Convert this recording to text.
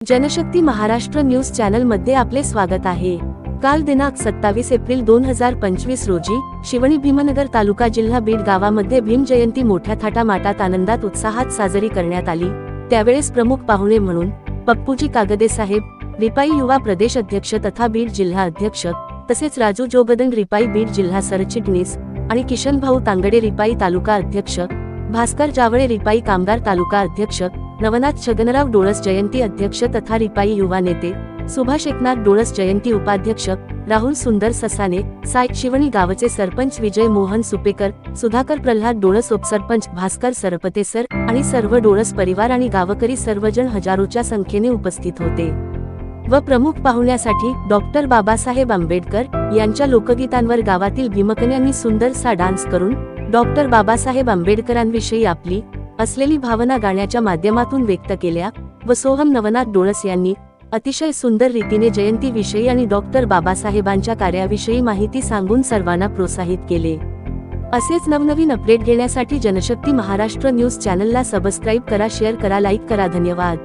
Janshakti Maharashtra news चॅनलमध्ये आपले स्वागत आहे. काल दिनांक सत्तावीस एप्रिल दोन हजार पंचवीस रोजी शिवणी भीमनगर तालुका जिल्हा बीड गावामध्ये भीम जयंती मोठ्या थाटामाटात आनंदात उत्साहात साजरी करण्यात आली. त्यावेळेस प्रमुख पाहुणे म्हणून पप्पूजी कागदे साहेब रिपाई युवा प्रदेश अध्यक्ष तथा बीड जिल्हा अध्यक्ष तसेच राजू जोगदन रिपाई बीड जिल्हा सरचिटणीस आणि किशन भाऊ तांगडे रिपाई तालुका अध्यक्ष भास्कर जावळे रिपाई कामगार तालुका अध्यक्ष नवनाथ छगनराव डोळस जयंती अध्यक्ष तथा रिपाई युवा नेते सुभाष एकनाथ डोळस जयंती उपाध्यक्ष राहुल सुंदर ससाने साय शिवणी गावचे सरपंच विजय मोहन सुपेकर सुधाकर प्रल्हाद डोळस उपसरपंच भास्कर सरपते सर आणि सर्व डोळस परिवार आणि गावकरी सर्वजण हजारोच्या संख्येने उपस्थित होते. व प्रमुख पाहुण्यासाठी डॉक्टर बाबासाहेब आंबेडकर यांच्या लोकगीतांवर गावातील भीमकन्यांनी सुंदरसा डान्स करून डॉक्टर बाबासाहेब आंबेडकरांविषयी आपली असलेली भावना गाण्याच्या माध्यमातून व्यक्त केल्या व सोहम नवनाथ डोळस यांनी अतिशय सुंदर रीतीने जयंतीविषयी आणि डॉक्टर बाबासाहेबांच्या कार्याविषयी माहिती सांगून सर्वांना प्रोत्साहित केले. असेच नवनवीन अपडेट घेण्यासाठी जनशक्ती महाराष्ट्र न्यूज चॅनलला सबस्क्राईब करा शेअर करा लाईक करा. धन्यवाद.